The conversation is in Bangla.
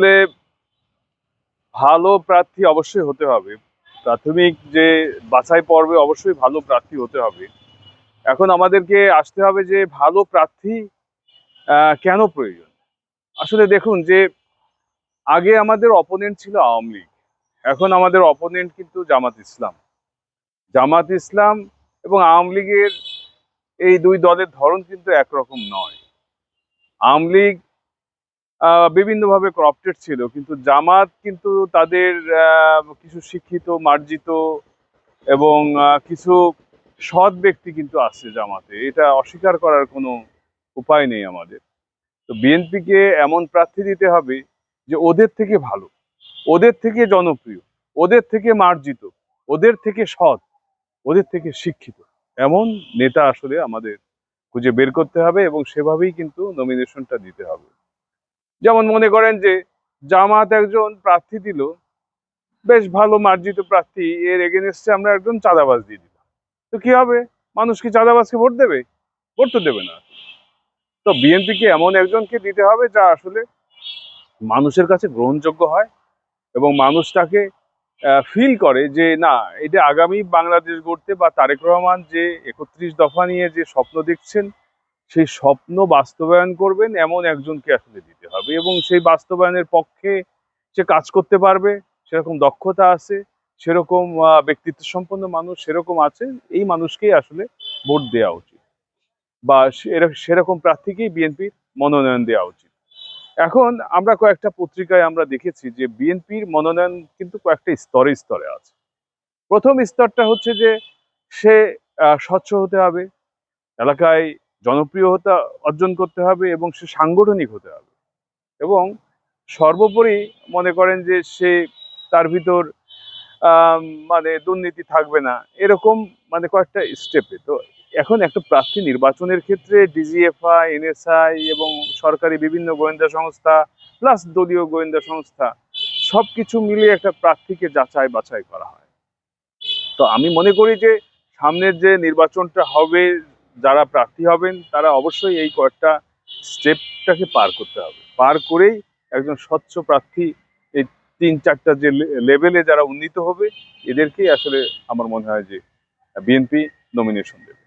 আসলে ভালো প্রার্থী অবশ্যই হতে হবে। প্রাথমিক যে বাছাই পর্বে অবশ্যই ভালো প্রার্থী হতে হবে। এখন আমাদেরকে আসতে হবে যে ভালো প্রার্থী কেন প্রয়োজন? আসলে দেখুন যে আগে আমাদের অপোনেন্ট ছিল আওয়ামী লীগ। এখন আমাদের অপোনেন্ট কিন্তু জামাত ইসলাম। জামাত ইসলাম এবং আওয়ামী লীগের এই দুই দলের ধরন কিন্তু একরকম নয়। আওয়ামী লীগ বিভিন্নভাবে করাপ্টেড ছিল, কিন্তু জামাত কিন্তু তাদের কিছু শিক্ষিত, মার্জিত এবং কিছু সৎ ব্যক্তি কিন্তু আছে জামাতে। এটা অস্বীকার করার কোনো উপায় নেই আমাদের। তো বিএনপিকে এমন প্রার্থী দিতে হবে যে ওদের থেকে ভালো, ওদের থেকে জনপ্রিয়, ওদের থেকে মার্জিত, ওদের থেকে সৎ, ওদের থেকে শিক্ষিত। এমন নেতা আসলে আমাদের খুঁজে বের করতে হবে এবং সেভাবেই কিন্তু নমিনেশনটা দিতে হবে। যেমন মনে করেন যে জামাত একজন প্রার্থী দিল, বেশ ভালো মার্জিত প্রার্থী, এর এগেনস্টে আমরা একজন চাঁদাবাজ দিয়ে দিলাম। তো কি হবে? মানুষ কি চাঁদাবাজকে ভোট দেবে? ভোট তো দেবে না। তো বিএনপিকে এমন একজনকে দিতে হবে যা আসলে মানুষের কাছে গ্রহণযোগ্য হয় এবং মানুষ তাকে ফিল করে যে না, এটা আগামী বাংলাদেশ গড়তে বা তারেক রহমান যে একত্রিশ দফা নিয়ে যে স্বপ্ন দেখছেন সেই স্বপ্ন বাস্তবায়ন করবেন এমন একজনকে আসলে দিতে হবে এবং সেই বাস্তবায়নের পক্ষে সে কাজ করতে পারবে, সেরকম দক্ষতা আছে, সেরকম ব্যক্তিত্ব সম্পন্ন মানুষ সেরকম আছে, এই মানুষকেই আসলে ভোট দেওয়া উচিত। বা সের- সেরকম প্রার্থীকেই বিএনপির মনোনয়ন দেওয়া উচিত। এখন আমরা কয়েকটা পত্রিকায় আমরা দেখেছি যে বিএনপির মনোনয়ন কিন্তু কয়েকটা স্তরে স্তরে আছে। প্রথম স্তরটা হচ্ছে যে সে স্বচ্ছ হতে হবে, এলাকায় জনপ্রিয় হতে অর্জন করতে হবে এবং সে সাংগঠনিক হতে হবে। এবং সর্বোপরি মনে করেন যে সে তার ভিতর মানে দুর্নীতি থাকবে না, এরকম মানে কয়েকটা স্টেপে তো এখন একটা প্রার্থী নির্বাচনের ক্ষেত্রে ডিজিএফআই এনএসআই এবং সরকারি বিভিন্ন গোয়েন্দা সংস্থা প্লাস দলীয় গোয়েন্দা সংস্থা সবকিছু মিলিয়ে একটা প্রার্থীকে যাচাই বাছাই করা হয়। তো আমি মনে করি যে সামনের যে নির্বাচনটা হবে যারা প্রার্থী হবেন, তারা অবশ্যই এই কয়েকটা স্টেপটাকে পার করতে হবে। পার করেই একজন স্বচ্ছ প্রার্থী, এই তিন চারটা যে লেভেলে যারা উন্নীত হবে, এদেরকেই আসলে আমার মনে হয় যে বিএনপি নমিনেশন দেবে।